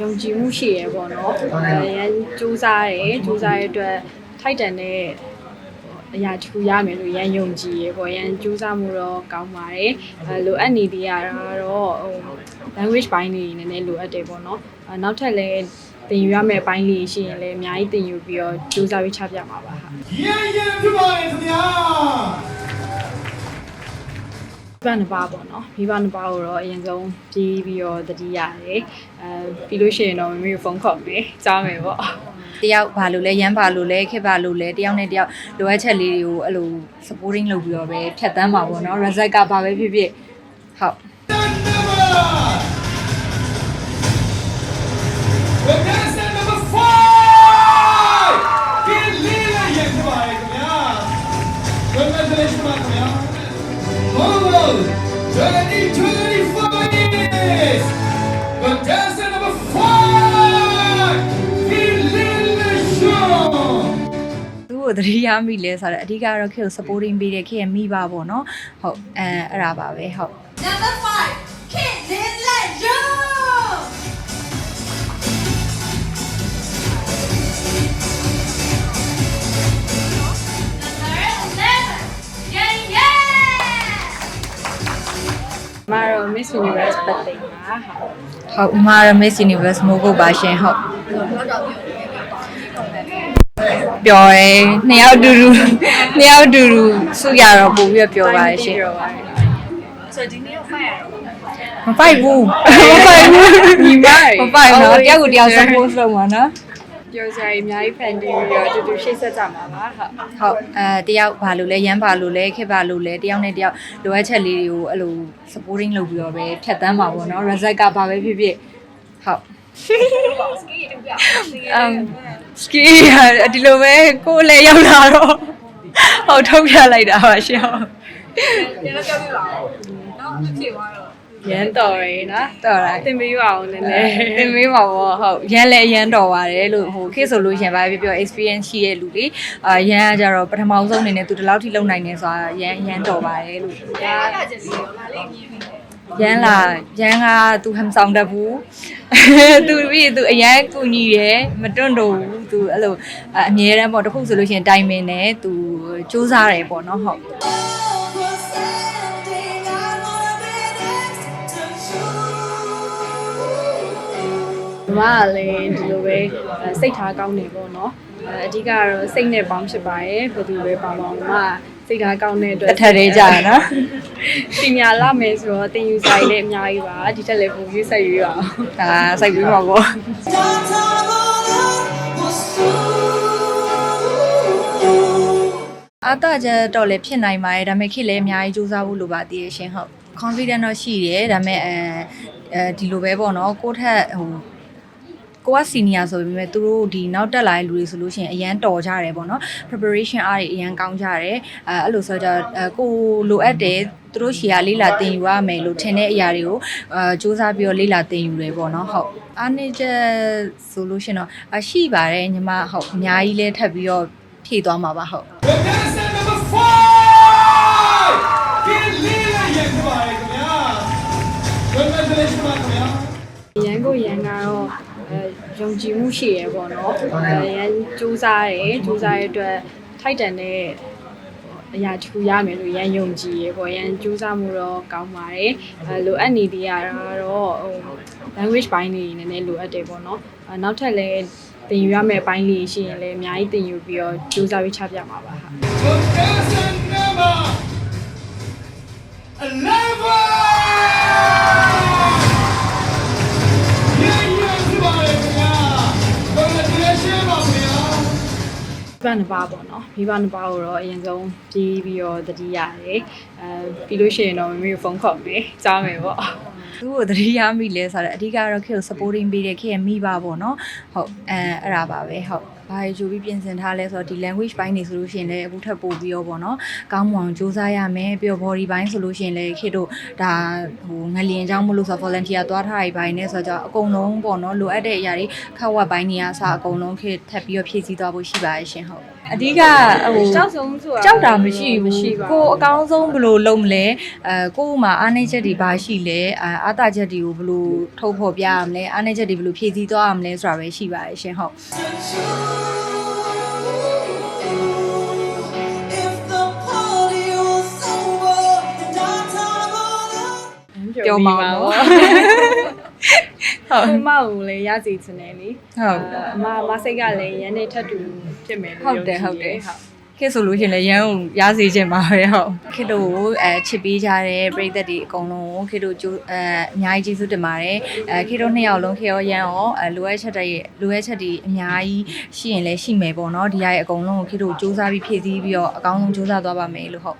ယုံကြည်မှုရှိရပေါ့နော်အဲရန်စူးစားတယ်စူးစားရတဲ့အတွက်ထိုက်တန်တဲ့အရာတစ်ခုရမယ်လို့ရန်ယုံကြည်ရပေါ့ရန်စူးစားမှုတော့ကောင်းပါတယ်အဲလိုအပ်နေသေးရတာတော့ဟို language ဘိုင်းလေးနည်းနည်းလိုအပ်တယ်ပေါ့နော်အဲနောက်ထပ်လည်းသင်ယူရမယ့်ဘိုင်းလေးရှိရင်လည်းအများကြီးသင်ယူပြီးတော့စူးစားပြီးချပြမှာပါဟာရန်ရန်ဖြစ်ပါရဲ့ခင်ဗျာ မိဘနှစ်ပါးပေါ့နော်မိဘနှစ်ပါးကိုတော့အရင်ဆုံးပြေးပြီးတော့တတိရတယ်အဲပြီးလို့ရှိရင်တော့မမေကိုဖုန်းခေါ်မယ်ကြားမယ်ပေါ့တယောက်ဘာလို့လဲရမ်းဘာလို့လဲခက်ဘာလို့လဲတယောက်နဲ့တယောက်လိုအပ်ချက်လေးတွေကိုအဲ့လို supporting လုပ်ပြီးတော့ပဲဖြတ်တန်းပါပေါ့နော် result ကဘာပဲဖြစ်ဖြစ်ဟုတ်တန်နံပါတ်ဝက်ကန်စနံပါတ်5ဒီလေးလေးရန်ဖြစ်ပါရဲ့ခင်ဗျာ congratulations ပါခင်ဗျာ Bravo 2025 years contestant number 5ဒီလေးလေးရှောသူ့ကိုသတိရမိလဲဆိုတော့အဓိကတော့ခေတ်ကို supporting ပေးတဲ့ခေတ်ရဲ့မိဘပေါ့နော်ဟုတ်အဲအဲ့ဒါပါပဲဟုတ် Number five, မကတော့ Miss Universe ပတ်သိမ်းပါဟုတ်ဟုတ်ဥမာရ Miss Universe မိုးကုတ်ပါရှင်ဟုတ်ပျော်တယ်နှစ်ယောက်အတူတူနှစ်ယောက်အတူတူစုရတော့ပို့ပြီးတော့ပျော်ပါရှင်ပြောပါတယ်မပိုက်ဘူးမပိုက်ဘူးညီမတွေမပိုက်ဘူးနော်တယောက်ကိုတယောက် support လုပ်မှာနော် ပြောစရာကြီးအများကြီးဖန်တီးပြီးတော့တူတူရှေ့ဆက်ကြမှာပါဟုတ်ဟုတ်အဲတယောက်ဘာလို့လဲရမ်းဘာလို့လဲခက်ဘာလို့လဲတယောက်နဲ့တယောက်လိုအပ်ချက်လေးတွေကိုအဲ့လို supporting လုပ်ပြီးတော့ပဲဖြတ်တန်းပါပေါ့နော် result ကဘာပဲဖြစ်ဖြစ်ဟုတ်အမ်စကီရဒီလိုပဲကိုယ်လည်းရောက်လာတော့ဟုတ်ထုတ်ပြလိုက်တာပါရှင်ဟုတ် ရန်တော်ရယ်နော်တော်လားသင်ပေးပါအောင်နည်းနည်းသင်မေးပါဘောဟုတ်ရန်လည်းရန်တော်ပါတယ်လို့ဟိုခေတ်ဆိုလို့ရှင်ပါပြောပြော experience ရှိတဲ့လူလေးအာရန်ကကြတော့ပထမဆုံးအနေနဲ့သူဒီလောက်ထိလုံနိုင်နေဆိုတာရန်ရန်တော်ပါတယ်လို့ရန်လာရန်ကသူဟမ်ဆောင်တတ်ဘူးသူပြီးသူအရန်ကူညီတယ်မတွန့်တော့ဘူးသူအဲ့လိုအမြဲတမ်းပေါ့တစ်ခုဆိုလို့ရှင်တိုင်ပင်တယ်သူစူးစားတယ်ပေါ့နော်ဟုတ် မကလည်းဒီလိုပဲအဲစိတ်ထားကောင်းနေပေါ့နော်အဲအဓိကကတော့စိတ်နဲ့ပေါင်းဖြစ်ပါရဲ့ဘယ်သူပဲပေါင်းပေါင်းမကစိတ်ထားကောင်းတဲ့အတွက်တစ်ထပ်လေးကြာရနော်ပညာလာမယ်ဆိုတော့တင်ယူဆိုင်လည်းအများကြီးပါဒီတက်လည်းပုံရွေးဆက်ရွေးပါအောင်ဒါစိုက်ပြီးပါပေါ့အားတကြတော့လည်းဖြစ်နိုင်ပါတယ်ဒါပေမဲ့ခေတ်လည်းအများကြီးစူးစမ်းဖို့လိုပါသေးရဲ့ရှင်ဟုတ် confident တော့ရှိတယ်ဒါပေမဲ့အဲအဲဒီလိုပဲပေါ့နော်ကိုယ့်ထက်ဟို ကိုက senior ဆိုပေမဲ့သူတို့ဒီနောက်တက်လာတဲ့လူတွေဆိုလို့ရှိရင်အရန်တော်ကြတယ်ပေါ့နော် preparation အားတွေအရန်ကောင်းကြတယ်အဲအဲ့လိုဆိုတော့အဲကိုလိုအပ်တယ်သူတို့ရှီယာလေးလာတင်ယူရမယ်လို့ထင်တဲ့အရာတွေကိုအဲစူးစမ်းပြီးတော့လေးလာတင်ယူတယ်ပေါ့နော်ဟုတ်အားနေချက်ဆိုလို့ရှိရင်တော့အရှိပါတယ်ညီမဟုတ်အများကြီးလဲထပ်ပြီးတော့ဖြည့်သွားမှာပါဟုတ် Contestant number 5ဒီလေးလေးရန်ဖြစ်ပါရဲ့ခင်ဗျာ congratulations ပါခင်ဗျာရန်ကိုရန်ကတော့အဲ ယုံကြည်မှုရှိရပေါ့နော်အဲရန်စူးစားတယ်စူးစားရတဲ့အတွက်ထိုက်တန်တဲ့အရာတစ်ခုရမယ်လို့ရန်ယုံကြည်ရပေါ့ရန်စူးစားမှုတော့ကောင်းပါတယ်အဲလိုအပ်နေသေးရတာတော့ဟို language ဘိုင်းလေးနည်းနည်းလိုအပ်တယ်ပေါ့နော်အဲနောက်ထပ်လည်းသင်ယူရမယ့်ဘိုင်းလေးရှိရင်လည်းအများကြီးသင်ယူပြီးတော့စူးစားပြီးချပြမှာပါဟာ contestant မိဘနှစ်ပါးပေါ့နော်မိဘနှစ်ပါးကိုတော့အရင်ဆုံးပြေးပြီးတော့တတိရတယ်အဲပြီးလို့ရှိရင်တော့မမေကိုဖုန်းခေါ်မယ်ကြားမယ်ပေါ့သူ့ကိုသတိရမိလဲဆိုတော့အဓိကတော့ခေတ်ကို supporting ပေးတဲ့ခေတ်ရဲ့မိဘပေါ့နော်ဟုတ်အဲအဲ့ဒါပါပဲဟုတ် ဘာတွေကြိုပြီးပြင်ဆင်ထားလဲဆိုတော့ဒီ language ဘိုင်းနေဆိုလို့ရှိရင်လည်းအခုထပ်ပို့ပြီးတော့ပေါ့နော်ကောင်းမွန်အောင်စူးစမ်းရမယ်ပြီးတော့ body ဘိုင်းဆိုလို့ရှိရင်လည်းခေတ်တို့ဒါဟိုငလျင်ကြောင့်မလို့ဆိုတော့ volunteer သွားထားတဲ့ဘိုင်းနဲ့ဆိုတော့အကုန်လုံးပေါ့နော်လိုအပ်တဲ့အရာတွေခက်ဝက်ဘိုင်းနေရစအကုန်လုံးခေတ်ထပ်ပြီးတော့ဖြည့်ဆည်းသွားဖို့ရှိပါရဲ့ရှင်ဟုတ်အဓိကဟိုကြောက်ဆုံးဆိုတာကြောက်တာမရှိဘူးမရှိပါကိုအကောင်းဆုံးဘယ်လိုလုပ်မလဲအဲကို့မှာအားနည်းချက်တွေဘာရှိလဲအာအားတာချက်တွေကိုဘယ်လိုထုတ်ဖော်ပြရမလဲအားနည်းချက်တွေဘယ်လိုဖြည့်ဆည်းသွားရမလဲဆိုတာပဲရှိပါတယ်ရှင်ဟုတ် all ပြောမှာပေါ့ဟုတ်အမကိုလည်းရစီချင်တယ်လေဟုတ်အမအမစိတ်ကလည်းရန်နေထပ်တူဖြစ်မယ်လို့ဟုတ်တယ်ယုံဟုတ်တယ်ကြည်ခေတ်ဆိုလို့ရှရင်လည်းရန်ကိုရစေချင်ပါပဲဟုတ်ခေတ်တို့ကိုအဲချစ်ပေးကြတဲ့ပရိသတ်တွေအကုန်လုံးကိုခေတ်တို့ကျိုးအဲအများကြီးကျေးဇူးတင်ပါတယ်အဲခေတ်တို့နှစ်ယောက်လုံးခေတ်ရောရန်ရောအဲလိုအပ်ချက်တွေလိုအပ်ချက်တွေအများကြီးရှိရင်လည်းရှိမယ်ပေါ့နော်ဒီဟာရဲ့အကုန်လုံးကိုခေတ်တို့စူးစမ်းပြီးဖြည့်ဆည်းပြီးတော့အကောင်းဆုံးစူးစမ်းသွားပါမယ်လို့ဟုတ်